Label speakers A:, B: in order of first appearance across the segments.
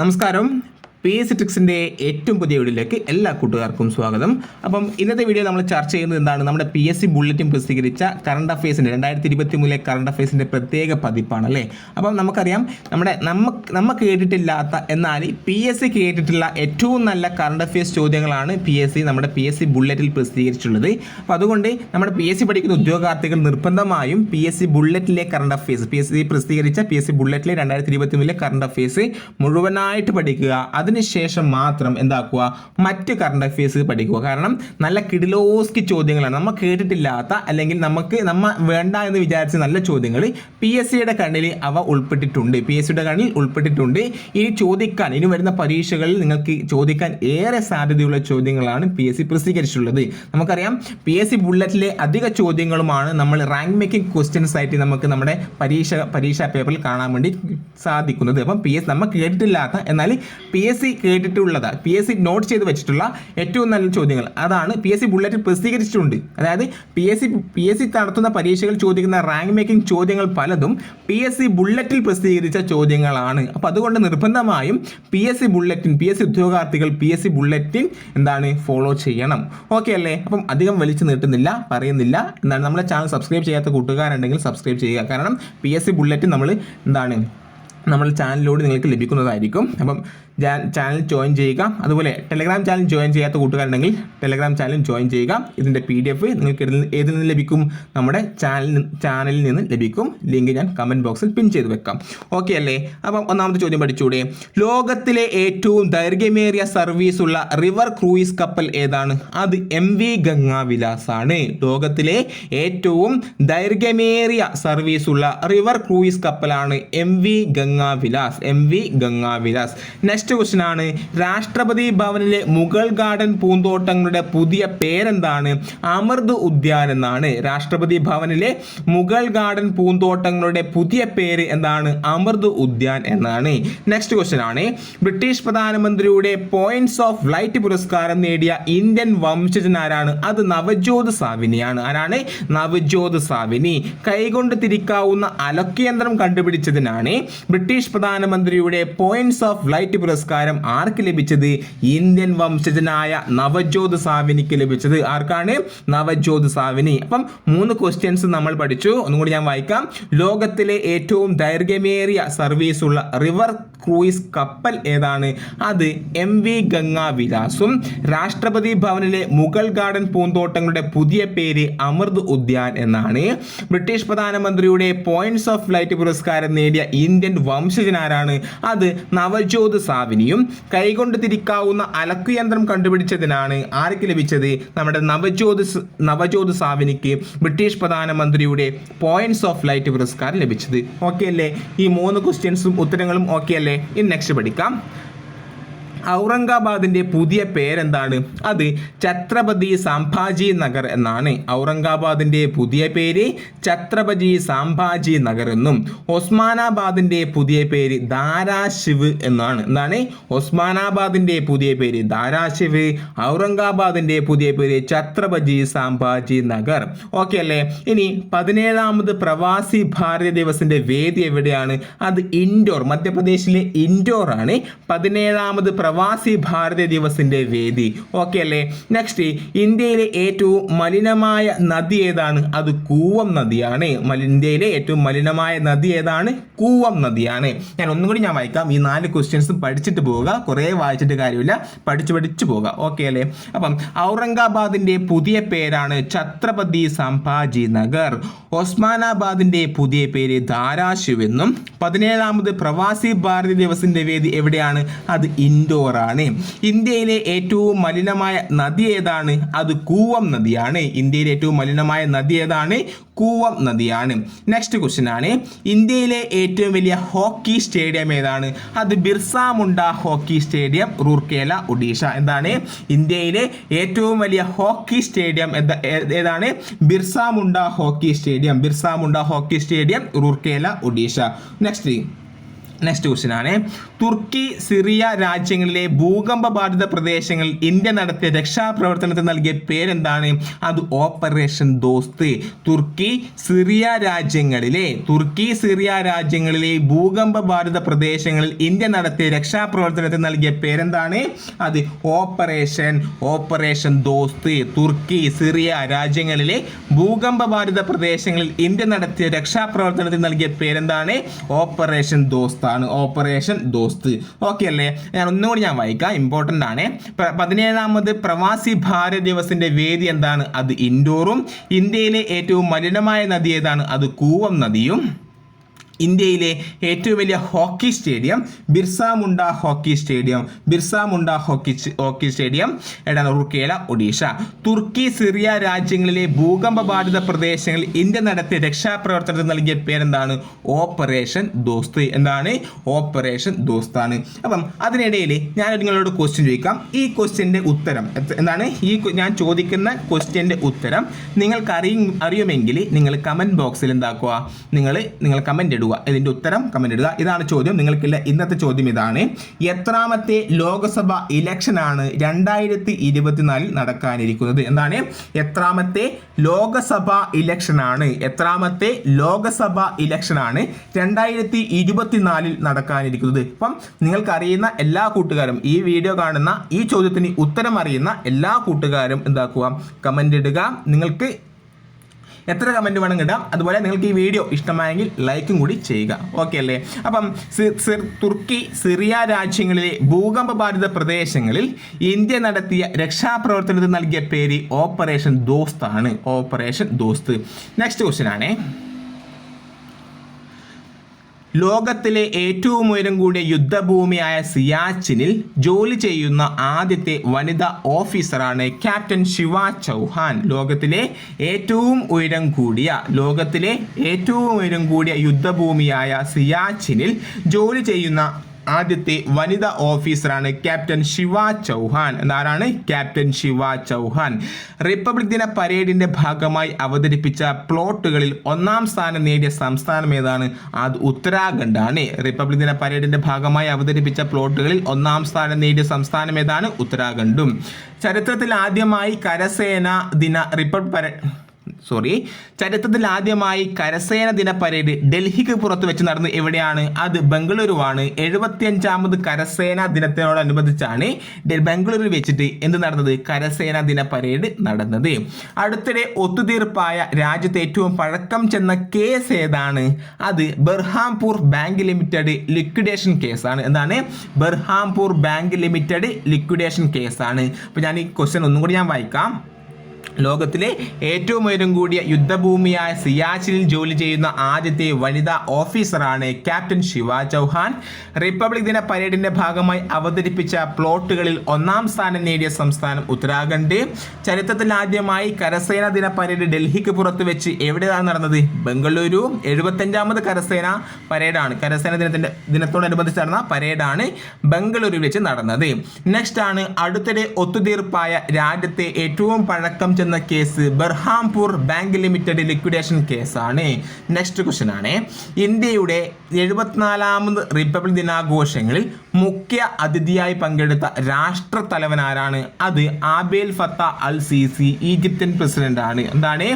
A: നമസ്കാരം. എസ് ട്രിക്സിന്റെ ഏറ്റവും പുതിയ വീഡിയോയിലേക്ക് എല്ലാ കൂട്ടുകാർക്കും സ്വാഗതം. അപ്പം ഇന്നത്തെ വീഡിയോ നമ്മൾ ചർച്ച ചെയ്യുന്നത് എന്താണ്? നമ്മുടെ പി എസ് സി ബുള്ളറ്റിൻ പ്രസിദ്ധീകരിച്ച കറണ്ട് അഫയേഴ്സിന്റെ രണ്ടായിരത്തി ഇരുപത്തി മൂന്നിലെ കറണ്ട് അഫയേഴ്സിന്റെ പ്രത്യേക പതിപ്പാണ് അല്ലേ അപ്പം നമുക്കറിയാം നമ്മുടെ നമുക്ക് നമുക്ക് കേട്ടിട്ടില്ലാത്ത എന്നാൽ പി എസ് സി കേട്ടിട്ടുള്ള ഏറ്റവും നല്ല കറണ്ട് അഫയേഴ്സ് ചോദ്യങ്ങളാണ് പി എസ് സി നമ്മുടെ പി എസ് സി ബുള്ളറ്റിൽ പ്രസിദ്ധീകരിച്ചിട്ടുള്ളത്. അപ്പോൾ അതുകൊണ്ട് നമ്മുടെ പി എസ് സി പഠിക്കുന്ന ഉദ്യോഗാർത്ഥികൾ നിർബന്ധമായും P S C ബുള്ളറ്റിലെ current affairs P S C പ്രസിദ്ധീകരിച്ച പി എസ് സി ബുള്ളറ്റിലെ രണ്ടായിരത്തി ഇരുപത്തി മൂന്നിലെ കറണ്ട് അഫയേഴ്സ് മുഴുവനായിട്ട് പഠിക്കുക. അതിനുശേഷം മാത്രം എന്താക്കുക? മറ്റ് കറണ്ട് അഫയേഴ്സ് പഠിക്കുക. കാരണം നല്ല കിടിലോസ്കി ചോദ്യങ്ങളാണ്. നമ്മൾ കേട്ടിട്ടില്ലാത്ത അല്ലെങ്കിൽ നമുക്ക് നമ്മൾ വേണ്ട എന്ന് വിചാരിച്ച നല്ല ചോദ്യങ്ങൾ പി എസ് സിയുടെ കണ്ണിൽ അവ ഉൾപ്പെട്ടിട്ടുണ്ട്. പി എസ് സിയുടെ കണ്ണിൽ ഉൾപ്പെട്ടിട്ടുണ്ട്. ഇനി ചോദിക്കാൻ ഇനി വരുന്ന പരീക്ഷകളിൽ നിങ്ങൾക്ക് ചോദിക്കാൻ ഏറെ സാധ്യതയുള്ള ചോദ്യങ്ങളാണ് പി എസ് സി പ്രസിദ്ധീകരിച്ചിട്ടുള്ളത്. നമുക്കറിയാം പി എസ് സി ബുള്ളറ്റിലെ അധിക ചോദ്യങ്ങളുമാണ് നമ്മൾ റാങ്ക് മേക്കിംഗ് ക്വസ്റ്റ്യൻസ് ആയിട്ട് നമുക്ക് നമ്മുടെ പരീക്ഷ പരീക്ഷാ പേപ്പറിൽ കാണാൻ വേണ്ടി സാധിക്കുന്നത്. അപ്പം പി എസ് നമ്മൾ കേട്ടിട്ടില്ലാത്ത എന്നാൽ പി എസ് കേട്ടിട്ടുള്ളത് പി എസ് സി നോട്ട് ചെയ്ത് വെച്ചിട്ടുള്ള ഏറ്റവും നല്ല ചോദ്യങ്ങൾ അതാണ് പി എസ് സി ബുള്ളറ്റിൽ പ്രസിദ്ധീകരിച്ചിട്ടുണ്ട് അതായത് P S C P S C നടത്തുന്ന പരീക്ഷകൾ ചോദിക്കുന്ന റാങ്ക് മേക്കിംഗ് ചോദ്യങ്ങൾ പലതും പി എസ് സി ബുള്ളറ്റിൽ പ്രസിദ്ധീകരിച്ച ചോദ്യങ്ങളാണ് അപ്പോൾ അതുകൊണ്ട് നിർബന്ധമായും P S C bulletin P S C ഉദ്യോഗാർത്ഥികൾ പി എസ് സി ബുള്ളറ്റിൻ എന്താണ് ഫോളോ ചെയ്യണം ഓക്കെ അല്ലേ അപ്പം അധികം വലിച്ചു നീട്ടുന്നില്ല പറയുന്നില്ല എന്താണ് നമ്മുടെ ചാനൽ സബ്സ്ക്രൈബ് ചെയ്യാത്ത കൂട്ടുകാരുണ്ടെങ്കിൽ സബ്സ്ക്രൈബ് ചെയ്യുക കാരണം പി എസ് സി ബുള്ളറ്റിൻ നമ്മൾ എന്താണ് നമ്മുടെ ചാനലിലൂടെ നിങ്ങൾക്ക് ലഭിക്കുന്നതായിരിക്കും. അപ്പം ചാനൽ ജോയിൻ ചെയ്യുക. അതുപോലെ ടെലഗ്രാം ചാനൽ ജോയിൻ ചെയ്യാത്ത കൂട്ടുകാരുണ്ടെങ്കിൽ ടെലഗ്രാം ചാനൽ ജോയിൻ ചെയ്യുക. ഇതിന്റെ പി ഡി എഫ് നിങ്ങൾക്ക് ഏതിൽ നിന്ന് ലഭിക്കും? നമ്മുടെ ചാനലിൽ ചാനലിൽ നിന്ന് ലഭിക്കും. ലിങ്ക് ഞാൻ കമന്റ് ബോക്സിൽ പിൻ ചെയ്ത് വെക്കാം. ഓക്കെ അല്ലേ? അപ്പം ഒന്നാമത്തെ ചോദ്യം പഠിച്ചൂടെ. ലോകത്തിലെ ഏറ്റവും ദൈർഘ്യമേറിയ സർവീസ് ഉള്ള റിവർ ക്രൂയിസ് കപ്പൽ ഏതാണ്? അത് എം വി ഗംഗാവിലാസ് ആണ് ലോകത്തിലെ ഏറ്റവും ദൈർഘ്യമേറിയ സർവീസ് ഉള്ള river cruise കപ്പലാണ് M V Ganga Vilas M V Ganga Vilas. Next question ആണ്. രാഷ്ട്രപതി ഭവനിലെ മുഗൾ ഗാർഡൻ പൂന്തോട്ടങ്ങളുടെ പുതിയ പേരെന്താണ്? അമൃത് ഉദ്യാൻ എന്നാണ്. രാഷ്ട്രപതി ഭവനിലെ മുഗൾ ഗാർഡൻ പൂന്തോട്ടങ്ങളുടെ പുതിയ പേര് എന്താണ്? അമൃത് ഉദ്യാൻ എന്നാണ്. നെക്സ്റ്റ് ക്വസ്റ്റ്യൻ ആണ്. ബ്രിട്ടീഷ് പ്രധാനമന്ത്രിയുടെ പോയിന്റ്സ് ഓഫ് ലൈറ്റ് പുരസ്കാരം നേടിയ ഇന്ത്യൻ വംശജൻ ആരാണ്? അത് നവജ്യോത് സാവിനിയാണ് ആരാണ്? നവജ്യോത് സാവിനി. കൈകൊണ്ട് തിരിക്കാവുന്ന അലക്യന്ത്രം കണ്ടുപിടിച്ചതിനാണ് ബ്രിട്ടീഷ് പ്രധാനമന്ത്രിയുടെ പോയിന്റ്സ് ഓഫ് ലൈറ്റ് പുരസ്കാരം ആർക്ക് ലഭിച്ചത്? ഇന്ത്യൻ വംശജനായ നവജ്യോത് സാവിനിക്ക് ലഭിച്ചത് ആർക്കാണ്? നവജ്യോത് സാവിനി. അപ്പം മൂന്ന് ക്വസ്റ്റ്യൻസ് നമ്മൾ പഠിച്ചു. ഒന്നുകൂടി ഞാൻ വായിക്കാം. ലോകത്തിലെ ഏറ്റവും ദൈർഘ്യമേറിയ സർവീസ് ഉള്ള റിവർ ക്രൂയിസ് കപ്പൽ ഏതാണ്? അത് എം വി ഗംഗാവിലാസും. രാഷ്ട്രപതി ഭവനിലെ മുഗൾ ഗാർഡൻ പൂന്തോട്ടങ്ങളുടെ പുതിയ പേര് അമൃത് ഉദ്യാൻ എന്നാണ്. ബ്രിട്ടീഷ് പ്രധാനമന്ത്രിയുടെ പോയിന്റ്സ് ഓഫ് ലൈറ്റ് പുരസ്കാരം നേടിയ ഇന്ത്യൻ വംശജനാരാണ്. അത് നവജ്യോത് സാവിനിയും കൈകൊണ്ട് തിരിക്കാവുന്ന അലക്കുയന്ത്രം കണ്ടുപിടിച്ചതിനാണ്. ആർക്ക് ലഭിച്ചത്? നമ്മുടെ നവജ്യോത് നവജ്യോത് സാവിനിക്ക് ബ്രിട്ടീഷ് പ്രധാനമന്ത്രിയുടെ പോയിന്റ്സ് ഓഫ് ലൈറ്റ് പുരസ്കാരം ലഭിച്ചത്. ഓക്കെ അല്ലേ ഈ മൂന്ന് ക്വസ്റ്റ്യൻസും ഉത്തരങ്ങളും ഓക്കെ അല്ലേ ഇനി നെക്സ്റ്റ് പഠിക്കാം. ഔറംഗാബാദിന്റെ പുതിയ പേരെന്താണ്? അത് ഛത്രപതി സംഭാജി നഗർ എന്നാണ്. ഔറംഗാബാദിന്റെ പുതിയ പേര് ഛത്രപതി സംഭാജി നഗർ എന്നും. ഒസ്മാനാബാദിന്റെ പുതിയ പേര് ധാരാശിവ് എന്നാണ്. എന്താണ്? ഒസ്മാനാബാദിന്റെ പുതിയ പേര് ധാരാശിവ് ഔറംഗാബാദിന്റെ പുതിയ പേര് ഛത്രപതി സംഭാജി നഗർ. ഓക്കെ അല്ലേ? ഇനി പതിനേഴാമത് പ്രവാസി ഭാരത ദിവസിന്റെ വേദി എവിടെയാണ്? അത് ഇൻഡോർ മധ്യപ്രദേശിലെ ഇൻഡോർ ആണ്. പതിനേഴാമത് പ്രവാസി ഭാരതി ദിവസിന്റെ വേദി. ഓക്കെ അല്ലേ? നെക്സ്റ്റ് ഇന്ത്യയിലെ ഏറ്റവും മലിനമായ നദി ഏതാണ്? അത് കൂവം നദിയാണ്. ഇന്ത്യയിലെ ഏറ്റവും മലിനമായ നദി ഏതാണ്? കൂവം നദിയാണ്. ഞാൻ ഒന്നും കൂടി ഞാൻ വായിക്കാം. ഈ നാല് ക്വസ്റ്റ്യൻസും പഠിച്ചിട്ട് പോവുക. കുറേ വായിച്ചിട്ട് കാര്യമില്ല. പഠിച്ചു പഠിച്ചു പോവുക. ഓക്കെ അല്ലേ? അപ്പം ഔറംഗാബാദിന്റെ പുതിയ പേരാണ് ഛത്രപതി സംഭാജി നഗർ. ഒസ്മാനാബാദിന്റെ പുതിയ പേര് ധാരാശിവ് എന്നും പതിനേഴാമത് പ്രവാസി ഭാരതി ദിവസിന്റെ വേദി എവിടെയാണ്? അത് ഇൻഡോർ ആണ് ഇന്ത്യയിലെ ഏറ്റവും മലിനമായ നദി ഏതാണ്? അത് കൂവം നദിയാണ്. ഇന്ത്യയിലെ ഏറ്റവും മലിനമായ നദി ഏതാണ്? കൂവം നദിയാണ്. നെക്സ്റ്റ് ക്വസ്റ്റ്യൻ ആണ്. ഇന്ത്യയിലെ ഏറ്റവും വലിയ ഹോക്കി സ്റ്റേഡിയം ഏതാണ്? അത് ബിർസ മുണ്ട ഹോക്കി സ്റ്റേഡിയം റൂർക്കേല ഒഡീഷ. എന്താണ്? ഇന്ത്യയിലെ ഏറ്റവും വലിയ ഹോക്കി സ്റ്റേഡിയം ഏത- ഏതാണ്? Birsa Munda hockey stadium. Birsa Munda hockey stadium Rourkela Odisha. Next next question ആണ്. തുർക്കി സിറിയ രാജ്യങ്ങളിലെ ഭൂകമ്പ ബാധിത പ്രദേശങ്ങളിൽ ഇന്ത്യ നടത്തിയ രക്ഷാപ്രവർത്തനത്തിന് നൽകിയ പേരെന്താണ്? അത് ഓപ്പറേഷൻ ദോസ്ത്. തുർക്കി സിറിയ രാജ്യങ്ങളിലെ തുർക്കി സിറിയ രാജ്യങ്ങളിലെ ഭൂകമ്പ ബാധിത പ്രദേശങ്ങളിൽ ഇന്ത്യ നടത്തിയ രക്ഷാപ്രവർത്തനത്തിന് നൽകിയ പേരെന്താണ്? അത് operation operation Dost. Turkey Syria രാജ്യങ്ങളിലെ ഭൂകമ്പ ബാധിത പ്രദേശങ്ങളിൽ ഇന്ത്യ നടത്തിയ രക്ഷാപ്രവർത്തനത്തിന് നൽകിയ പേരെന്താണ്? ഓപ്പറേഷൻ ദോസ്ത്. ആണ് ഓപ്പറേഷൻ ദോസ്ത്. ഓക്കെ അല്ലേ? ഞാൻ ഒന്നുകൂടി ഞാൻ വായിക്കാം. ഇമ്പോർട്ടന്റ് ആണ്. പതിനേഴാമത് പ്രവാസി ഭാരത് ദിവസിന്റെ വേദി എന്താണ്? അത് ഇൻഡോറും ഇന്ത്യയിലെ ഏറ്റവും മലിനമായ നദി ഏതാണ്? അത് കൂവം നദിയും. ഇന്ത്യയിലെ ഏറ്റവും വലിയ hockey stadium Birsa Munda hockey stadium Birsa Munda hockey hockey stadium എടാണ് Rourkela Odisha. തുർക്കി സിറിയ രാജ്യങ്ങളിലെ ഭൂകമ്പ ബാധിത പ്രദേശങ്ങളിൽ ഇന്ത്യ നടത്തിയ രക്ഷാപ്രവർത്തനത്തിന് നൽകിയ പേരെന്താണ്? ഓപ്പറേഷൻ ദോസ്ത് എന്താണ്? ഓപ്പറേഷൻ ദോസ്താണ്. അപ്പം അതിനിടയിൽ ഞാൻ നിങ്ങളോട് ക്വസ്റ്റ്യൻ ചോദിക്കാം. ഈ ക്വസ്റ്റ്യന്റെ ഉത്തരം എന്താണ്? ഈ ഞാൻ ചോദിക്കുന്ന ക്വസ്റ്റ്യന്റെ ഉത്തരം നിങ്ങൾക്ക് അറിയും അറിയുമെങ്കിൽ നിങ്ങൾ കമന്റ് ബോക്സിൽ എന്താക്കുക? നിങ്ങൾ നിങ്ങൾ കമന്റ് ഇടുക ഇതിന്റെ ഉത്തരം കമന്റ് ഇടുക. ഇതാണ് ചോദ്യം. നിങ്ങൾക്കില്ല ഇന്നത്തെ ചോദ്യം ഇതാണ്. എത്രാമത്തെ ലോകസഭ ഇലക്ഷനാണ് രണ്ടായിരത്തി ഇരുപത്തിനാലിൽ നടക്കാനിരിക്കുന്നത്? എന്താണ്? എത്രാമത്തെ ലോകസഭ ഇലക്ഷനാണ്. എത്രാമത്തെ ലോകസഭ ഇലക്ഷനാണ് രണ്ടായിരത്തി ഇരുപത്തിനാലിൽ നടക്കാനിരിക്കുന്നത്. ഇപ്പം നിങ്ങൾക്കറിയുന്ന എല്ലാ കൂട്ടുകാരും ഈ വീഡിയോ കാണുന്ന ഈ ചോദ്യത്തിന് ഉത്തരം അറിയുന്ന എല്ലാ കൂട്ടുകാരും എന്താക്കുക? കമന്റ് ഇടുക. നിങ്ങൾക്ക് എത്ര കമന്റ് വേണം കിട്ടാം? അതുപോലെ നിങ്ങൾക്ക് ഈ വീഡിയോ ഇഷ്ടമായെങ്കിൽ ലൈക്കും കൂടി ചെയ്യുക. ഓക്കെ അല്ലേ? അപ്പം തുർക്കി സിറിയ രാജ്യങ്ങളിലെ ഭൂകമ്പ ബാധിത പ്രദേശങ്ങളിൽ ഇന്ത്യ നടത്തിയ രക്ഷാപ്രവർത്തനത്തിന് നൽകിയ പേര് ഓപ്പറേഷൻ ദോസ്ത് ആണ്. ഓപ്പറേഷൻ ദോസ്ത് നെക്സ്റ്റ് ക്വസ്റ്റ്യൻ ആണേ. ലോകത്തിലെ ഏറ്റവും ഉയരം കൂടിയ യുദ്ധഭൂമിയായ സിയാച്ചിനിൽ ജോലി ചെയ്യുന്ന ആദ്യത്തെ വനിതാ ഓഫീസറാണ് ക്യാപ്റ്റൻ ശിവ ചൗഹാൻ. ലോകത്തിലെ ഏറ്റവും ഉയരം കൂടിയ ലോകത്തിലെ ഏറ്റവും ഉയരം കൂടിയ യുദ്ധഭൂമിയായ സിയാച്ചിനിൽ ജോലി ചെയ്യുന്ന ആദ്യത്തെ വനിതാ ഓഫീസറാണ് ക്യാപ്റ്റൻ ശിവ ചൗഹാൻ. എന്നാരാണ് ക്യാപ്റ്റൻ ശിവ ചൗഹാൻ. റിപ്പബ്ലിക് ദിന പരേഡിന്റെ ഭാഗമായി അവതരിപ്പിച്ച പ്ലോട്ടുകളിൽ ഒന്നാം സ്ഥാനം നേടിയ സംസ്ഥാനം ഏതാണ്? അത് ഉത്തരാഖണ്ഡ് ആണ് റിപ്പബ്ലിക് ദിന പരേഡിന്റെ ഭാഗമായി അവതരിപ്പിച്ച പ്ലോട്ടുകളിൽ ഒന്നാം സ്ഥാനം നേടിയ സംസ്ഥാനം ഏതാണ്? ഉത്തരാഖണ്ഡും. ചരിത്രത്തിൽ ആദ്യമായി കരസേന ദിന റിപ്പബ്ലിക് സോറി ചരിത്രത്തിൽ ആദ്യമായി കരസേന ദിന പരേഡ് ഡൽഹിക്ക് പുറത്ത് വെച്ച് നടന്നത് എവിടെയാണ്? അത് ബംഗളൂരുവാണ്. എഴുപത്തിയഞ്ചാമത് കരസേന ദിനത്തിനോടനുബന്ധിച്ചാണ് ബംഗളൂരു വെച്ചിട്ട് എന്ത് നടന്നത്? കരസേന ദിന പരേഡ് നടന്നത്. അടുത്തിടെ ഒത്തുതീർപ്പായ രാജ്യത്തെ ഏറ്റവും പഴക്കം ചെന്ന കേസ് ഏതാണ്? അത് ബർഹാംപൂർ ബാങ്ക് ലിമിറ്റഡ് ലിക്വിഡേഷൻ കേസാണ് എന്താണ്? ബർഹാംപൂർ ബാങ്ക് ലിമിറ്റഡ് ലിക്വിഡേഷൻ കേസാണ് അപ്പോൾ ഞാൻ ഈ ക്വസ്റ്റ്യൻ ഒന്നും കൂടി ഞാൻ വായിക്കാം. ലോകത്തിലെ ഏറ്റവും ഉയരം കൂടിയ യുദ്ധഭൂമിയായ സിയാച്ചിനിൽ ജോലി ചെയ്യുന്ന ആദ്യത്തെ വനിതാ ഓഫീസറാണ് ക്യാപ്റ്റൻ ശിവ ചൗഹാൻ. റിപ്പബ്ലിക് ദിന പരേഡിന്റെ ഭാഗമായി അവതരിപ്പിച്ച പ്ലോട്ടുകളിൽ ഒന്നാം സ്ഥാനം നേടിയ സംസ്ഥാനം ഉത്തരാഖണ്ഡ്. ചരിത്രത്തിൽ ആദ്യമായി കരസേന ദിന പരേഡ് ഡൽഹിക്ക് പുറത്ത് വെച്ച് എവിടെയാണ് നടന്നത്? ബംഗളൂരു. എഴുപത്തഞ്ചാമത് കരസേന പരേഡാണ്. കരസേന ദിനത്തിന്റെ ദിനത്തോടനുബന്ധിച്ച് നടന്ന പരേഡാണ് ബംഗളൂരുവിൽ വെച്ച് നടന്നത്. നെക്സ്റ്റ് ആണ് അടുത്തിടെ ഒത്തുതീർപ്പായ രാജ്യത്തെ ഏറ്റവും പഴക്കം ചെന്ന case Berhampur bank limited liquidation കേസാണ്. നെക്സ്റ്റ് ക്വസ്റ്റൻ ആണ്. ഇന്ത്യയുടെ എഴുപത്തിനാലാമത് റിപ്പബ്ലിക് ദിനാഘോഷങ്ങളിൽ മുഖ്യ അതിഥിയായി പങ്കെടുത്ത രാഷ്ട്രതലവൻ ആരാണ്? അത് Abdel Fattah al Sisi Egyptian president ആണ്. എന്താണ്?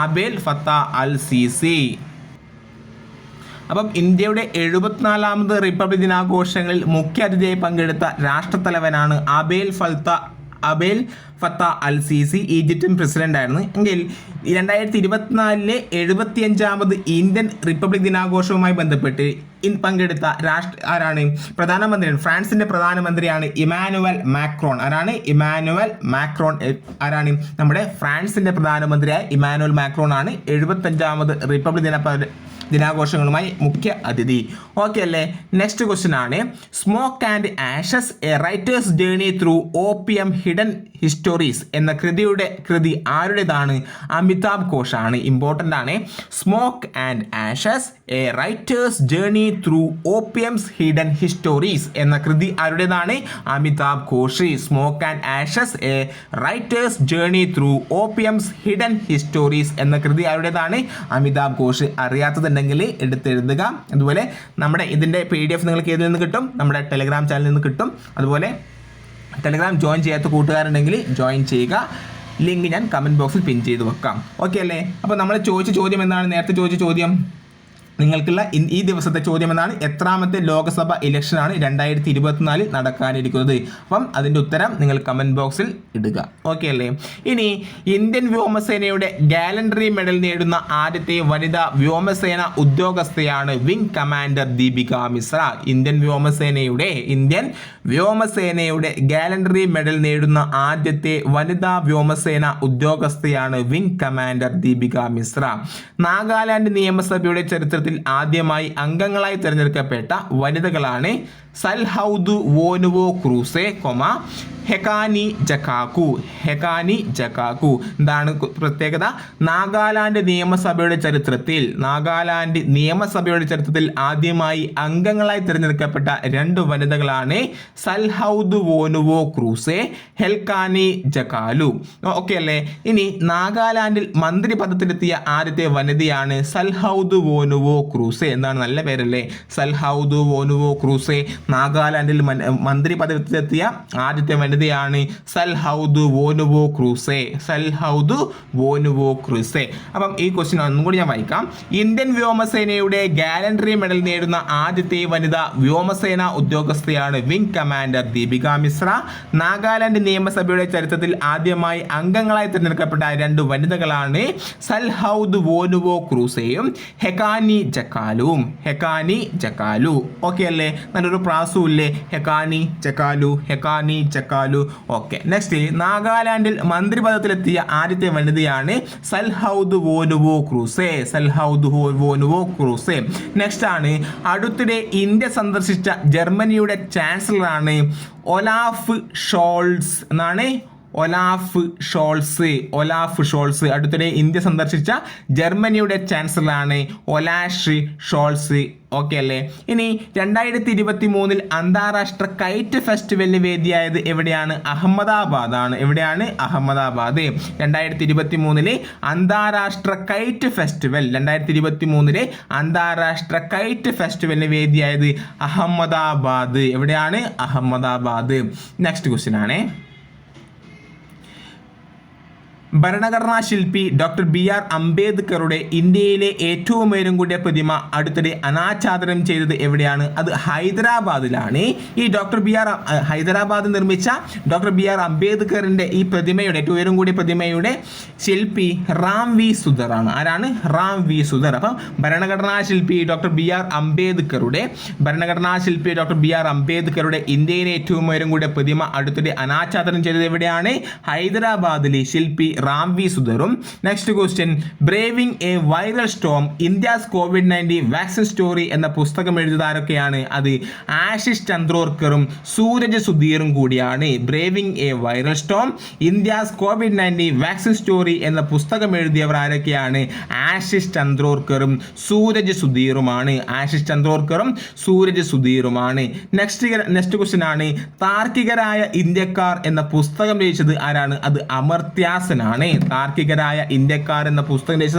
A: Abdel Fattah al Sisi അപ്പം ഇന്ത്യയുടെ എഴുപത്തിനാലാമത് റിപ്പബ്ലിക് ദിനാഘോഷങ്ങളിൽ മുഖ്യ അതിഥിയായി പങ്കെടുത്ത രാഷ്ട്രത്തലവനാണ് Abdel Fattah Abdel Fattah al Sisi ഈജിപ്തിൻ president ആയിരുന്നു. എങ്കിൽ രണ്ടായിരത്തി ഇരുപത്തിനാലിലെ എഴുപത്തിയഞ്ചാമത് ഇന്ത്യൻ റിപ്പബ്ലിക് ദിനാഘോഷവുമായി ബന്ധപ്പെട്ട് ഇൻ പങ്കെടുത്ത രാഷ്ട്ര ആരാണ്? പ്രധാനമന്ത്രി ഫ്രാൻസിന്റെ പ്രധാനമന്ത്രിയാണ് ഇമാനുവൽ മാക്രോൺ. ആരാണ്? Emmanuel Macron. ആരാണ്? നമ്മുടെ ഫ്രാൻസിന്റെ പ്രധാനമന്ത്രിയായ ഇമാനുവൽ മാക്രോൺ ആണ് എഴുപത്തഞ്ചാമത് റിപ്പബ്ലിക് ദിന ദിനാഘോഷങ്ങളുമായി മുഖ്യ അതിഥി. ഓക്കെ അല്ലേ? നെക്സ്റ്റ് ക്വസ്റ്റ്യൻ ആണ്. Smoke and ashes a writer's journey through opium's hidden histories എന്ന കൃതിയുടെ കൃതി ആരുടേതാണ്? അമിതാഭ് ഘോഷാണ്. ഇമ്പോർട്ടന്റ് ആണ്. Smoke and ashes a writer's journey through opium's hidden histories എന്ന കൃതി ആരുടേതാണ്? Amitav Ghosh smoke and ashes a writer's journey through opium's hidden histories എന്ന കൃതി ആരുടേതാണ്? അമിതാഭ് ഘോഷ് അറിയാത്തതുണ്ടെങ്കിൽ എടുത്തെഴുതുക. അതുപോലെ നമ്മുടെ ഇതിന്റെ പി ഡി എഫ് നിങ്ങൾക്ക് ഏതിൽ നിന്ന് കിട്ടും? നമ്മുടെ ടെലിഗ്രാം ചാനലിൽ നിന്ന് കിട്ടും. അതുപോലെ ടെലിഗ്രാം ജോയിൻ ചെയ്യാത്ത കൂട്ടുകാരുണ്ടെങ്കിൽ ജോയിൻ ചെയ്യുക. ലിങ്ക് ഞാൻ കമന്റ് ബോക്സിൽ പിൻ ചെയ്ത് വെക്കാം. ഓക്കെ അല്ലേ? അപ്പോൾ നമ്മൾ ചോദിച്ച ചോദ്യം എന്താണ്? നേരത്തെ ചോദിച്ച ചോദ്യം? നിങ്ങൾക്കുള്ള ഈ ദിവസത്തെ ചോദ്യം എന്നാണ് എത്രാമത്തെ ലോക്സഭ ഇലക്ഷനാണ് രണ്ടായിരത്തി ഇരുപത്തിനാലിൽ നടക്കാനിരിക്കുന്നത്. അപ്പം അതിന്റെ ഉത്തരം നിങ്ങൾ കമന്റ് ബോക്സിൽ ഇടുക. ഓക്കെ അല്ലേ? ഇനി ഇന്ത്യൻ വ്യോമസേനയുടെ ഗാലണ്ടറി മെഡൽ നേടുന്ന ആദ്യത്തെ വനിതാ വ്യോമസേന ഉദ്യോഗസ്ഥയാണ് wing commander Deepika Mishra. Indian വ്യോമസേനയുടെ ഇന്ത്യൻ വ്യോമസേനയുടെ ഗാലണ്ടറി മെഡൽ നേടുന്ന ആദ്യത്തെ വനിതാ വ്യോമസേന ഉദ്യോഗസ്ഥയാണ് വിംഗ് കമാൻഡർ ദീപിക മിശ്ര. നാഗാലാൻഡ് നിയമസഭയുടെ ചരിത്രത്തിൽ ആദ്യമായി അംഗങ്ങളായി തിരഞ്ഞെടുക്കപ്പെട്ട വനിതകളാണ് സൽഹൗദു വോനുവോ ക്രൂസെ കൊമ ഹെക്കാനി ജക്കാക്കു ഹെക്കാനി ജക്കാക്കു. എന്താണ് പ്രത്യേകത? നാഗാലാൻഡ് നിയമസഭയുടെ ചരിത്രത്തിൽ നാഗാലാൻഡ് നിയമസഭയുടെ ചരിത്രത്തിൽ ആദ്യമായി അംഗങ്ങളായി തിരഞ്ഞെടുക്കപ്പെട്ട രണ്ട് വനിതകളാണ് സൽഹൗദ് വോനുവോ ക്രൂസെ ഹെൽക്കാനി ജക്കാലു. ഓക്കെ അല്ലേ? ഇനി നാഗാലാൻഡിൽ മന്ത്രി പദത്തിലെത്തിയ ആദ്യത്തെ വനിതയാണ് സൽഹൗദ് വോനുവോ ക്രൂസെ. എന്താണ് നല്ല പേരല്ലേ? സൽഹൗദ് വോനുവോ ക്രൂസെ. നാഗാലാൻഡിൽ മന്ത്രി പദത്തിലെത്തിയ ആദ്യത്തെ വനിതയാണ് സൽഹൌദ് വോനുവോ ക്രൂസെ. സൽഹൌദ് വോനുവോ ക്രൂസെ. അപ്പം ഈ ക്വസ്റ്റ്യൻ ഒന്നും കൂടി ഞാൻ വായിക്കാം. ഇന്ത്യൻ വ്യോമസേനയുടെ ഗാലൻട്രി മെഡൽ നേടുന്ന ആദ്യത്തെ വനിത വ്യോമസേന ഉദ്യോഗസ്ഥയാണ് വിംഗ് കമാൻഡർ ദീപിക മിശ്ര. നാഗാലാൻഡ് നിയമസഭയുടെ ചരിത്രത്തിൽ ആദ്യമായി അംഗങ്ങളായി തിരഞ്ഞെടുക്കപ്പെട്ട രണ്ട് വനിതകളാണ് സൽ സൽഹൌദ് വോനുവോ ക്രൂസേയും ഹെക്കാനി ജക്കാലുവും. ഹെക്കാനി ജക്കാലു. ഓക്കെ അല്ലേ? നല്ലൊരു പ്രാസു ഇല്ലേ ഹെക്കാനി ജക്കാലു ഹെക്കാനി ജക്കാലു ഓക്കെ. നെക്സ്റ്റ് നാഗാലാൻഡിൽ മന്ത്രിപദത്തിലെത്തിയ ആദ്യത്തെ വനിതയാണ് സൽഹൌദ് വോനുവോ ക്രൂസേ. സൽഹൌദ് വോനുവോ ക്രൂസേ. നെക്സ്റ്റ് ആണ് അടുത്തിടെ ഇന്ത്യ സന്ദർശിച്ച ജർമ്മനിയുടെ ചാൻസലറാണ് ഒലാഫ് ഷോൾസ് എന്നാണ് ഒലാഫ് ഷോൾസ്. ഒലാഫ് ഷോൾസ് അടുത്തിടെ ഇന്ത്യ സന്ദർശിച്ച ജർമ്മനിയുടെ ചാൻസലറാണ് ഒലാഷ് ഷോൾസ്. ഓക്കെ അല്ലേ? ഇനി രണ്ടായിരത്തി ഇരുപത്തി മൂന്നിൽ അന്താരാഷ്ട്ര കൈറ്റ് ഫെസ്റ്റിവലിന് വേദിയായത് എവിടെയാണ്? അഹമ്മദാബാദ് ആണ്. എവിടെയാണ്? അഹമ്മദാബാദ്. രണ്ടായിരത്തി ഇരുപത്തി മൂന്നിലെ അന്താരാഷ്ട്ര കൈറ്റ് ഫെസ്റ്റിവൽ. രണ്ടായിരത്തി ഇരുപത്തി മൂന്നിലെ അന്താരാഷ്ട്ര കൈറ്റ് ഫെസ്റ്റിവലിന് വേദിയായത് അഹമ്മദാബാദ്. എവിടെയാണ്? അഹമ്മദാബാദ്. നെക്സ്റ്റ് ക്വസ്റ്റ്യൻ ആണേ. ഭരണഘടനാ ശില്പി ഡോക്ടർ ബി ആർ അംബേദ്കറുടെ ഇന്ത്യയിലെ ഏറ്റവും ഉയരം കൂടിയ പ്രതിമ അടുത്തിടെ അനാച്ഛാദനം ചെയ്തത് എവിടെയാണ്? അത് ഹൈദരാബാദിലാണ്. ഈ ഡോക്ടർ ബി ആർ ഹൈദരാബാദ് നിർമ്മിച്ച ഡോക്ടർ ബി ആർ അംബേദ്കറിന്റെ ഈ പ്രതിമയുടെ ഏറ്റവും ഉയരം കൂടിയ പ്രതിമയുടെ ശില്പി റാം വി സുധർ ആണ്. ആരാണ്? റാം വി സുധർ. അപ്പം ഭരണഘടനാ ശില്പി ഡോക്ടർ ബി ആർ അംബേദ്കറുടെ ഭരണഘടനാ ശില്പി ഡോക്ടർ ബി ആർ അംബേദ്കറുടെ ഇന്ത്യയിലെ ഏറ്റവും ഉയരം കൂടിയ പ്രതിമ അടുത്തിടെ അനാച്ഛാദനം ചെയ്തത് എവിടെയാണ്? ഹൈദരാബാദിലെ ശില്പി Ram V സുധറും next question braving a viral storm India's covid nineteen vaccine story എന്ന പുസ്തകം എഴുതിയത് ആരൊക്കെയാണ്? അത് ആശിഷ് ചന്ദ്രോർക്കറും സൂരജ് സുധീറും കൂടിയാണ്. Braving a viral storm India's covid nineteen vaccine story എന്ന പുസ്തകം എഴുതിയവർ ആരൊക്കെയാണ്? ആശിഷ് ചന്ദ്രോർക്കറും സൂരജ് സുധീറുമാണ്. ആശിഷ് ചന്ദ്രോർക്കറും സൂരജ് സുധീറുമാണ്. നെക്സ്റ്റ് നെക്സ്റ്റ് ക്വസ്റ്റ്യൻ ആണ്. താർക്കികരായ ഇന്ത്യക്കാർ എന്ന പുസ്തകം രചിച്ചത് ആരാണ്? അത് അമർത്യാസനാണ് താർക്കികരായ ഇന്ത്യക്കാർ എന്ന പുസ്തകം രചിച്ചത്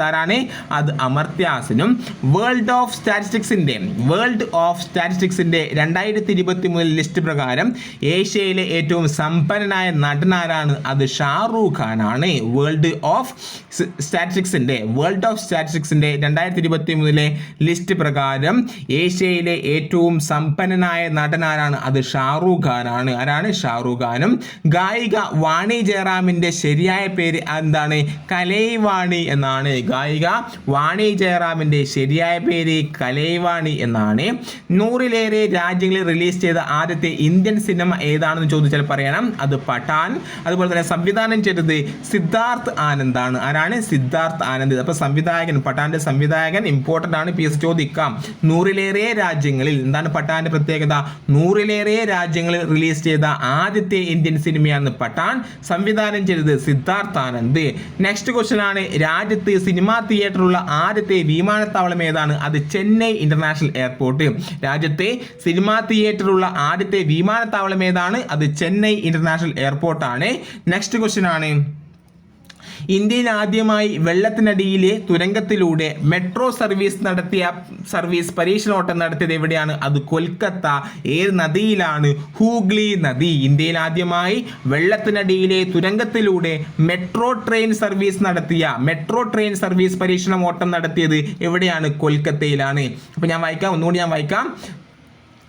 A: അത് അമർത്യാസിനും. വേൾഡ് ഓഫ് സ്റ്റാറ്റിസ്റ്റിക്സിന്റെ വേൾഡ് ഓഫ് സ്റ്റാറ്റിസ്റ്റിക്സിന്റെ രണ്ടായിരത്തി ഇരുപത്തി മൂന്നിൽ ലിസ്റ്റ് പ്രകാരം ഏഷ്യയിലെ ഏറ്റവും സമ്പന്നനായ നടനാരാണ് അത് ഷാറൂഖ് ഖാൻ ആണ് വേൾഡ് ഓഫ് സ്റ്റാറ്റിസ്റ്റിക്സിന്റെ വേൾഡ് ഓഫ് സ്റ്റാറ്റിസ്റ്റിക്സിന്റെ രണ്ടായിരത്തി ഇരുപത്തി മൂന്നിലെ ലിസ്റ്റ് പ്രകാരം ഏഷ്യയിലെ ഏറ്റവും സമ്പന്നനായ നടനാരാണ് അത് ഷാറൂഖ് ഖാൻ ആണ് ആരാണ്? ഷാറൂഖ് ഖാനും. ഗായിക വാണി ജയറാമിന്റെ ശരിയായ പേര് എന്താണ്? കലൈവാണി എന്നാണ് ഗായിക. വാണി ജയറാമിന്റെ ശരിയായ പേര് കലൈവാണി എന്നാണ്. നൂറിലേറെ രാജ്യങ്ങളിൽ റിലീസ് ചെയ്ത ആദ്യത്തെ ഇന്ത്യൻ സിനിമ ഏതാണെന്ന് ചോദിച്ചാൽ പറയണം. അത് പഠാൻ. അതുപോലെ തന്നെ സംവിധാനം ചെയ്തത് സിദ്ധാർത്ഥ് ആനന്ദാണ് ആരാണ്? സിദ്ധാർത്ഥ് ആനന്ദ്. അപ്പോൾ സംവിധായകൻ പഠാന്റെ സംവിധായകൻ ഇമ്പോർട്ടന്റ് ആണ്. പി എസ് ചോദിക്കാം. നൂറിലേറെ രാജ്യങ്ങളിൽ എന്താണ് പഠാന്റെ പ്രത്യേകത? നൂറിലേറെ രാജ്യങ്ങളിൽ റിലീസ് ചെയ്ത ആദ്യത്തെ ഇന്ത്യൻ സിനിമയാണ് പഠാൻ. സംവിധാനം ചെയ്തത് സിദ്ധാർത്ഥ് ആനന്ദ് നെക്സ്റ്റ് ക്വസ്റ്റ്യൻ ആണ് രാജ്യത്ത് സിനിമാ തിയേറ്ററുള്ള ആദ്യത്തെ വിമാനത്താവളം ഏതാണ്? അത് ചെന്നൈ ഇന്റർനാഷണൽ എയർപോർട്ട് രാജ്യത്തെ സിനിമാ തിയേറ്ററുള്ള ആദ്യത്തെ വിമാനത്താവളം ഏതാണ്? അത് ചെന്നൈ ഇന്റർനാഷണൽ എയർപോർട്ടാണ് നെക്സ്റ്റ് ക്വസ്റ്റ്യൻ ആണ് ഇന്ത്യയിൽ ആദ്യമായി വെള്ളത്തിനടിയിലെ തുരങ്കത്തിലൂടെ മെട്രോ സർവീസ് നടത്തിയ സർവീസ് പരീക്ഷണോട്ടം നടത്തിയത് എവിടെയാണ്? അത് കൊൽക്കത്ത. ഏത് നദിയിലാണ്? ഹൂഗ്ലി നദി. ഇന്ത്യയിൽ ആദ്യമായി വെള്ളത്തിനടിയിലെ തുരങ്കത്തിലൂടെ മെട്രോ ട്രെയിൻ സർവീസ് നടത്തിയ മെട്രോ ട്രെയിൻ സർവീസ് പരീക്ഷണം ഓട്ടം നടത്തിയത് എവിടെയാണ്? കൊൽക്കത്തയിലാണ്. അപ്പോൾ ഞാൻ വായിക്കാം. ഒന്നുകൂടി ഞാൻ വായിക്കാം.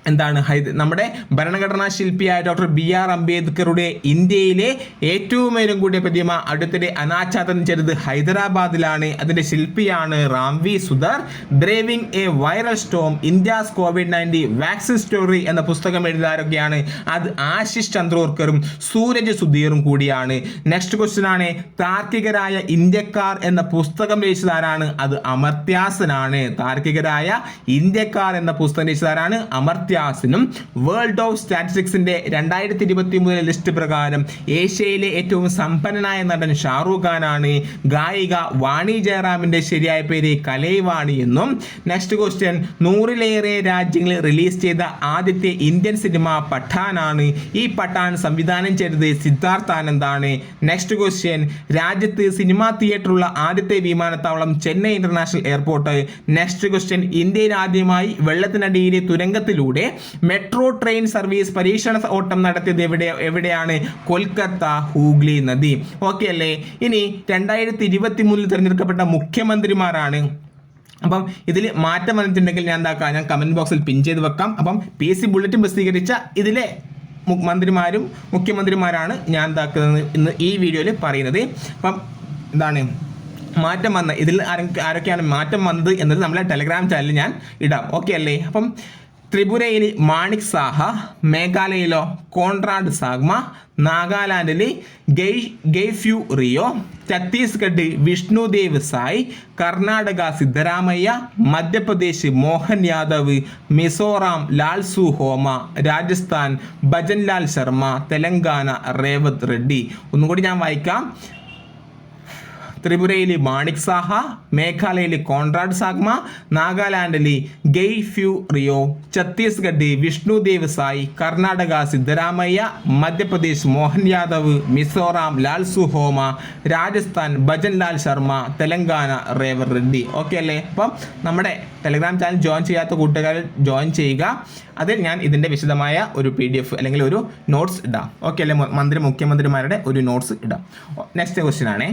A: എന്താണ്? ഹൈദ നമ്മുടെ ഭരണഘടനാ ശില്പിയായ ഡോക്ടർ ബി ആർ അംബേദ്കറുടെ ഇന്ത്യയിലെ ഏറ്റവും ഉയരം കൂടിയ പ്രതിമ അടുത്തിടെ അനാച്ഛാദനം ചെയ്തത് ഹൈദരാബാദിലാണ്. അതിന്റെ ശില്പിയാണ് Ram V Sutar. Braving a viral storm India's covid nineteen vaccine story എന്ന പുസ്തകം എഴുതാരൊക്കെയാണ് അത് ആശിഷ് ചന്ദ്രോർക്കറും സൂരജ് സുധീറും കൂടിയാണ്. നെക്സ്റ്റ് ക്വസ്റ്റ്യൻ ആണ്. താർക്കികരായ ഇന്ത്യക്കാർ എന്ന പുസ്തകം രചിച്ചതാരാണ്? അത് അമർത്യാസനാണ്. താർക്കികരായ ഇന്ത്യക്കാർ എന്ന പുസ്തകം രചിച്ചതാരാണ്? അമർത്യാസനും വേൾഡ് ഓഫ് സ്റ്റാറ്റിസ്റ്റിക്സിന്റെ രണ്ടായിരത്തി ഇരുപത്തി മൂന്നിലെ ലിസ്റ്റ് പ്രകാരം ഏഷ്യയിലെ ഏറ്റവും സമ്പന്നനായ നടൻ ഷാറൂഖ് ഖാനാണ് ഗായിക വാണി ജയറാമിന്റെ ശരിയായ പേര് കലൈവാണി എന്നും നെക്സ്റ്റ് ക്വസ്റ്റ്യൻ നൂറിലേറെ രാജ്യങ്ങളിൽ റിലീസ് ചെയ്ത ആദ്യത്തെ ഇന്ത്യൻ സിനിമ പഠാനാണ് ഈ പഠാൻ സംവിധാനം ചെയ്തത് സിദ്ധാർത്ഥ് ആനന്ദാണ്. നെക്സ്റ്റ് ക്വസ്റ്റ്യൻ രാജ്യത്ത് സിനിമാ തിയേറ്ററുള്ള ആദ്യത്തെ വിമാനത്താവളം Chennai international airport next question ഇന്ത്യയിൽ ആദ്യമായി വെള്ളത്തിനടിയിലെ തുരങ്കത്തിലൂടെ മെട്രോ ട്രെയിൻ സർവീസ് പരീക്ഷണ ഓട്ടം നടത്തിയത് എവിടെ എവിടെയാണ്? കൊൽക്കത്ത ഹൂഗ്ലി നദി. ഓക്കെ അല്ലേ? ഇനി രണ്ടായിരത്തി ഇരുപത്തി മൂന്നിൽ തിരഞ്ഞെടുക്കപ്പെട്ട മുഖ്യമന്ത്രിമാരാണ്. അപ്പം ഇതിൽ മാറ്റം വന്നിട്ടുണ്ടെങ്കിൽ ഞാൻ എന്താക്കാം? ഞാൻ കമന്റ് ബോക്സിൽ പിൻ ചെയ്ത് വെക്കാം. അപ്പം പി എസ് സി ബുള്ളറ്റിൻ പ്രസിദ്ധീകരിച്ച ഇതിലെ മന്ത്രിമാരും മുഖ്യമന്ത്രിമാരാണ് ഞാൻ എന്താക്കുന്നത് ഇന്ന് ഈ വീഡിയോയിൽ പറയുന്നത്. അപ്പം എന്താണ് മാറ്റം വന്ന ഇതിൽ ആരൊക്കെ ആരൊക്കെയാണ് മാറ്റം വന്നത് എന്നത് നമ്മളെ ടെലഗ്രാം ചാനലിൽ ഞാൻ ഇടാം. ഓക്കെ അല്ലേ? അപ്പം ത്രിപുരയിൽ മാണിക് സാഹ മേഘാലയയിലോ കോൺറാഡ് സാഗ്മ നാഗാലാൻഡിൽ ഗെയ് ഗെയ്ഫ്യു റിയോ ഛത്തീസ്ഗഡ് വിഷ്ണുദേവ് സായ് കർണാടക സിദ്ധരാമയ്യ മധ്യപ്രദേശ് മോഹൻ യാദവ് മിസോറാം ലാൽസു ഹോമ രാജസ്ഥാൻ ഭജൻലാൽ ശർമ്മ തെലങ്കാന റേവത് റെഡ്ഡി. ഒന്നും കൂടി ഞാൻ വായിക്കാം. ത്രിപുരയിൽ മാണിക് സാഹ മേഘാലയയിലെ കോൺറാഡ് സാഗ്മ നാഗാലാൻഡിലെ ഗെയ് ഫ്യൂ റിയോ ഛത്തീസ്ഗഡ് വിഷ്ണുദേവ് സായി കർണാടക സിദ്ധരാമയ്യ മധ്യപ്രദേശ് മോഹൻ യാദവ് മിസോറാം ലാൽ സുഹോമ രാജസ്ഥാൻ ഭജൻ ലാൽ ശർമ്മ തെലങ്കാന റേവർ റെഡ്ഡി. ഓക്കെ അല്ലേ? അപ്പം നമ്മുടെ ടെലിഗ്രാം ചാനൽ ജോയിൻ ചെയ്യാത്ത കൂട്ടുകാർ ജോയിൻ ചെയ്യുക. അതിൽ ഞാൻ ഇതിന്റെ വിശദമായ ഒരു പി ഡി എഫ് അല്ലെങ്കിൽ ഒരു നോട്ട്സ് ഇടാം. ഓക്കെ അല്ലേ? മന്ത്രി മുഖ്യമന്ത്രിമാരുടെ ഒരു നോട്ട്സ് ഇടാം. നെക്സ്റ്റ് ക്വസ്റ്റ്യൻ ആണേ.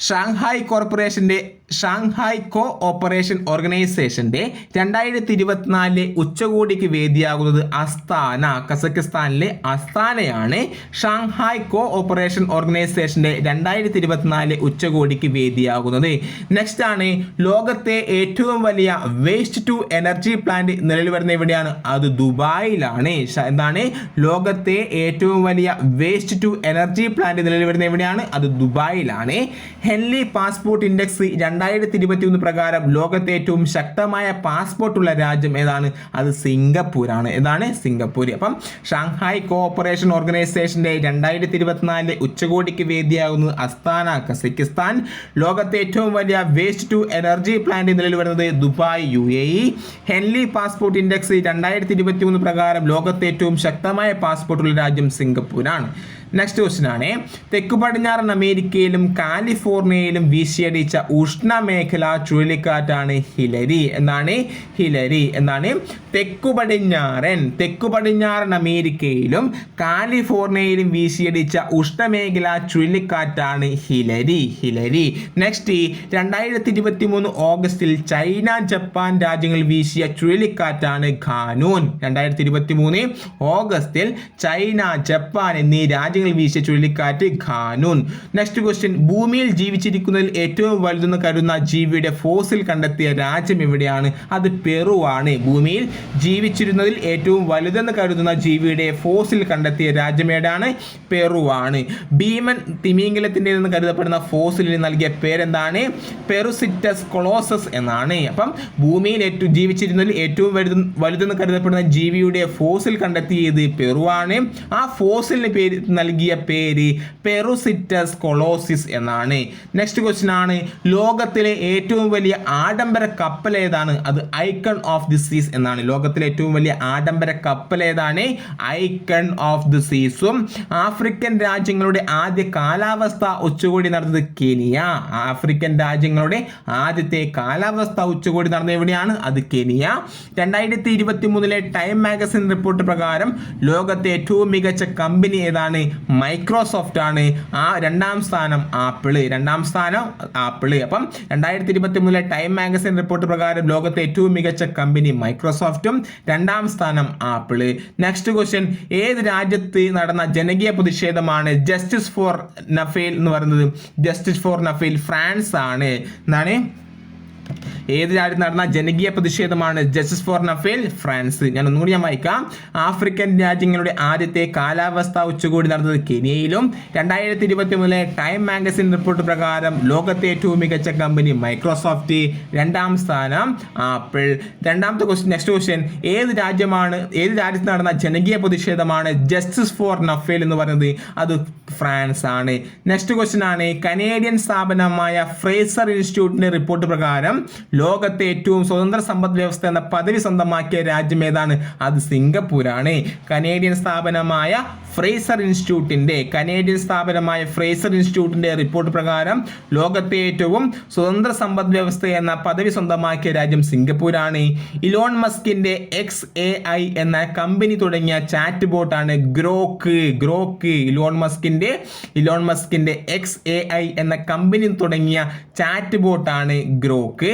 A: ഷാങ്ഹായ് കോർപ്പറേഷന്റെ ഷാങ്ഹായ് കോ ഓപ്പറേഷൻ ഓർഗനൈസേഷന്റെ രണ്ടായിരത്തി ഇരുപത്തിനാലിലെ ഉച്ചകോടിക്ക് വേദിയാകുന്നത് അസ്താന കസക്കിസ്ഥാനിലെ അസ്താനയാണ് ഷാങ്ഹായ് കോ ഓപ്പറേഷൻ ഓർഗനൈസേഷന്റെ രണ്ടായിരത്തി ഇരുപത്തിനാലിലെ ഉച്ചകോടിക്ക് വേദിയാകുന്നത്. നെക്സ്റ്റ് ആണ് ലോകത്തെ ഏറ്റവും വലിയ വേസ്റ്റ് ടു എനർജി പ്ലാന്റ് നിലവിൽ വരുന്ന എവിടെയാണ്? അത് ദുബായിലാണ്. എന്താണ്? ലോകത്തെ ഏറ്റവും വലിയ വേസ്റ്റ് ടു എനർജി പ്ലാന്റ് നിലവിൽ വരുന്ന എവിടെയാണ്? അത് ദുബായിലാണ്. ഹെൻലി പാസ്പോർട്ട് ഇൻഡെക്സ് രണ്ടായിരത്തി ഇരുപത്തി ഒന്ന് പ്രകാരം ലോകത്തെ ഏറ്റവും ശക്തമായ പാസ്പോർട്ടുള്ള രാജ്യം ഏതാണ്? അത് സിംഗപ്പൂരാണ്. ഏതാണ്? സിംഗപ്പൂർ അപ്പം ഷാങ്ഹായ് കോഓപ്പറേഷൻ ഓർഗനൈസേഷന്റെ രണ്ടായിരത്തി ഇരുപത്തിനാലിലെ ഉച്ചകോടിക്ക് വേദിയാകുന്നത് അസ്താന കസക്കിസ്ഥാൻ. ലോകത്തെ ഏറ്റവും വലിയ വേസ്റ്റ് ടു എനർജി പ്ലാന്റ് നിലവിൽ വരുന്നത് Dubai U A E Henley passport index രണ്ടായിരത്തി ഇരുപത്തി മൂന്ന് പ്രകാരം ലോകത്തെ ഏറ്റവും ശക്തമായ പാസ്പോർട്ടുള്ള രാജ്യം സിംഗപ്പൂരാണ്. നെക്സ്റ്റ് ക്വസ്റ്റ്യൻ ആണ്. തെക്കു പടിഞ്ഞാറൻ അമേരിക്കയിലും കാലിഫോർണിയയിലും വീശിയടിച്ച ഉഷ്ണമേഖല ചുഴലിക്കാറ്റാണ് ഹിലരി എന്നാണ് ഹിലരി എന്നാണ് തെക്കു പടിഞ്ഞാറൻ തെക്കു പടിഞ്ഞാറൻ അമേരിക്കയിലും കാലിഫോർണിയയിലും വീശിയടിച്ച ഉഷ്ണമേഖല ചുഴലിക്കാറ്റാണ് ഹിലരി ഹിലരി. നെക്സ്റ്റ് രണ്ടായിരത്തി ഇരുപത്തി മൂന്ന് ഓഗസ്റ്റിൽ ചൈന ജപ്പാൻ രാജ്യങ്ങൾ വീശിയ ചുഴലിക്കാറ്റാണ് ഖാനൂൻ. രണ്ടായിരത്തി ഇരുപത്തി മൂന്ന് ഓഗസ്റ്റിൽ ചൈന ജപ്പാൻ എന്നീ രാജ്യങ്ങളിൽ വീശിയ ചുഴലിക്കാറ്റ് ഖാനൂൻ. നെക്സ്റ്റ് ക്വസ്റ്റ്യൻ ഭൂമിയിൽ ജീവിച്ചിരിക്കുന്നതിൽ ഏറ്റവും വലുതെന്ന് കരുതുന്ന ജീവിയുടെ ഫോസിൽ കണ്ടെത്തിയ രാജ്യം എവിടെയാണ്? അത് പെറുവാണ്. ഭൂമിയിൽ ജീവിച്ചിരുന്നതിൽ ഏറ്റവും വലുതെന്ന് കരുതുന്ന ജീവിയുടെ ഫോസിൽ കണ്ടെത്തിയ രാജ്യം ഏതാണ്? പെറുവാണ്. ഭീമൻ തിമിംഗലത്തിന്റെതെന്ന് കരുതപ്പെടുന്ന ഫോസിലിന് നൽകിയ പേരെന്താണ്? പെറുസിറ്റസ് കൊളോസസ് എന്നാണ്. അപ്പം ഭൂമിയിൽ ഏറ്റവും ജീവിച്ചിരുന്നതിൽ ഏറ്റവും വലുത് വലുതെന്ന് കരുതപ്പെടുന്ന ജീവിയുടെ ഫോസിൽ കണ്ടെത്തിയത് പെറുവാണ്. ആ ഫോസിലിന് പേര് നൽകിയ പേര് പെറുസിറ്റസ് കൊളോസിസ് എന്നാണ്. നെക്സ്റ്റ് ക്വസ്റ്റ്യൻ ആണ്. ലോകത്തിലെ ഏറ്റവും വലിയ ആഡംബര കപ്പൽ ഏതാണ്? അത് ഐക്കൺ ഓഫ് ദി സീസ് എന്നാണ്. ലോകത്തിലെ ഏറ്റവും വലിയ ആഡംബര കപ്പൽ ഏതാണ്? ഐക്കൺ ഓഫ് ദി സീസും. ആഫ്രിക്കൻ രാജ്യങ്ങളുടെ ആദ്യ കാലാവസ്ഥ ഉച്ചകോടി നടന്നത് കെനിയ. ആഫ്രിക്കൻ രാജ്യങ്ങളുടെ ആദ്യത്തെ കാലാവസ്ഥ ഉച്ചകോടി നടന്നത് എവിടെയാണ്? അത് കെനിയ. രണ്ടായിരത്തി ഇരുപത്തി മൂന്നിലെ ടൈം മാഗസിൻ റിപ്പോർട്ട് പ്രകാരം ലോകത്തെ ഏറ്റവും മികച്ച കമ്പനി ഏതാണ്? മൈക്രോസോഫ്റ്റ് ആണ് ആ രണ്ടാം സ്ഥാനം ആപ്പിൾ. രണ്ടാം സ്ഥാനം ആപ്പിൾ. അപ്പം രണ്ടായിരത്തി ഇരുപത്തി മൂന്നിലെ ടൈം മാഗസിൻ റിപ്പോർട്ട് പ്രകാരം ലോകത്തെ ഏറ്റവും മികച്ച കമ്പനി മൈക്രോസോഫ്റ്റും രണ്ടാം സ്ഥാനം ആപ്പിൾ. നെക്സ്റ്റ് ക്വസ്റ്റ്യൻ ഏത് രാജ്യത്ത് നടന്ന ജനകീയ പ്രതിഷേധമാണ് ജസ്റ്റിസ് ഫോർ നഫേൽ എന്ന് പറയുന്നത്? ജസ്റ്റിസ് ഫോർ നഫേൽ ഫ്രാൻസ് ആണ് എന്താണ്? ഏത് രാജ്യത്ത് നടന്ന ജനകീയ പ്രതിഷേധമാണ് ജസ്റ്റിസ് ഫോർ നഫേൽ ഫ്രാൻസ്. ഞാൻ ഒന്നുകൂടി ഞാൻ വായിക്കാം. ആഫ്രിക്കൻ രാജ്യങ്ങളുടെ ആദ്യത്തെ കാലാവസ്ഥാ ഉച്ചകോടി നടന്നത് കെനിയയിലും. രണ്ടായിരത്തി ഇരുപത്തി മൂന്നിലെ ടൈം മാഗസിൻ റിപ്പോർട്ട് പ്രകാരം ലോകത്തെ ഏറ്റവും മികച്ച കമ്പനി മൈക്രോസോഫ്റ്റ് രണ്ടാം സ്ഥാനം ആപ്പിൾ രണ്ടാമത്തെ ക്വസ്റ്റ്യൻ നെക്സ്റ്റ് ക്വസ്റ്റ്യൻ ഏത് രാജ്യമാണ് ഏത് രാജ്യത്ത് നടന്ന ജനകീയ പ്രതിഷേധമാണ് ജസ്റ്റിസ് ഫോർ നഫേൽ എന്ന് പറയുന്നത്? അത് ഫ്രാൻസ് ആണ്. നെക്സ്റ്റ് ക്വസ്റ്റ്യൻ ആണ്. കനേഡിയൻ സ്ഥാപനമായ ഫ്രേസർ ഇൻസ്റ്റിറ്റ്യൂട്ടിന്റെ റിപ്പോർട്ട് പ്രകാരം ലോകത്തെ ഏറ്റവും സ്വതന്ത്ര സമ്പദ് വ്യവസ്ഥ എന്ന പദവി സ്വന്തമാക്കിയ രാജ്യം ഏതാണ്? അത് സിംഗപ്പൂരാണ്. കനേഡിയൻ സ്ഥാപനമായ ഫ്രേസർ ഇൻസ്റ്റിറ്റ്യൂട്ടിന്റെ കനേഡിയൻ സ്ഥാപനമായ ഫ്രേസർ ഇൻസ്റ്റിറ്റ്യൂട്ടിന്റെ റിപ്പോർട്ട് പ്രകാരം ലോകത്തെ ഏറ്റവും സ്വതന്ത്ര സമ്പദ് വ്യവസ്ഥ എന്ന പദവി സ്വന്തമാക്കിയ രാജ്യം സിംഗപ്പൂരാണ്. ഇലോൺ മസ്കിന്റെ എക്സ് എ ഐ എന്ന കമ്പനി തുടങ്ങിയ ചാറ്റ് ബോട്ടാണ് ഗ്രോക്ക്. ഗ്രോക്ക് ഇലോൺ മസ്കിന്റെ ഇലോൺ മസ്കിന്റെ എക്സ് എ ഐ എന്ന കമ്പനി തുടങ്ങിയ ചാറ്റ് ബോട്ടാണ് ഗ്രോക്ക്.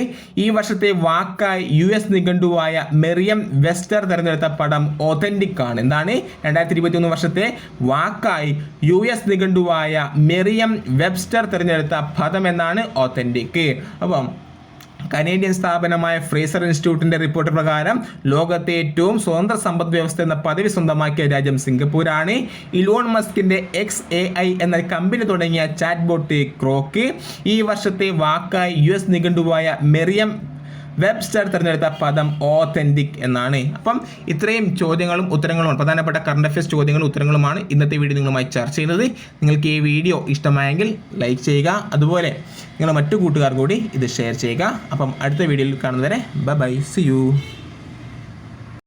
A: ഈ വർഷത്തെ വാക്കായി യു എസ് നിഘണ്ടുവായ മെറിയം വെസ്റ്റർ തിരഞ്ഞെടുത്ത പടം ഒതന്റിക് ആണ്. എന്താണ്? രണ്ടായിരത്തി ഇരുപത്തി ഒന്ന് വർഷത്തെ വാക്കായി യു എസ് നിഘണ്ടുവായ മെറിയം വെബ്സ്റ്റർ തിരഞ്ഞെടുത്ത പദം എന്നാണ് ഒതന്റിക് അപ്പം കനേഡിയൻ സ്ഥാപനമായ ഫ്രേസർ ഇൻസ്റ്റിറ്റ്യൂട്ടിന്റെ റിപ്പോർട്ട് പ്രകാരം ലോകത്തെ ഏറ്റവും സ്വതന്ത്ര സമ്പദ് വ്യവസ്ഥ എന്ന പദവി സ്വന്തമാക്കിയ രാജ്യം സിംഗപ്പൂരാണ്. ഇലോൺ മസ്കിന്റെ എക്സ് എ ഐ എന്ന കമ്പനി തുടങ്ങിയ ചാറ്റ് ബോട്ട് ക്രോക്ക് ഈ വർഷത്തെ വാക്കായി യു എസ് നിഘണ്ടുവായ മെറിയം വെബ്സ്റ്റർ തിരഞ്ഞെടുത്ത പദം ഓത്തന്റിക് എന്നാണ്. അപ്പം ഇത്രയും ചോദ്യങ്ങളും ഉത്തരങ്ങളുമാണ്. പ്രധാനപ്പെട്ട കറണ്ട് അഫയേഴ്സ് ചോദ്യങ്ങളും ഉത്തരങ്ങളുമാണ് ഇന്നത്തെ വീഡിയോ നിങ്ങളുമായി ചർച്ച ചെയ്യുന്നത് നിങ്ങൾക്ക് ഈ വീഡിയോ ഇഷ്ടമായെങ്കിൽ ലൈക്ക് ചെയ്യുക. അതുപോലെ നിങ്ങളുടെ മറ്റു കൂട്ടുകാർ കൂടി ഇത് ഷെയർ ചെയ്യുക. അപ്പം അടുത്ത വീഡിയോയിൽ കാണുന്നവരെ ബൈ ബൈ സി യു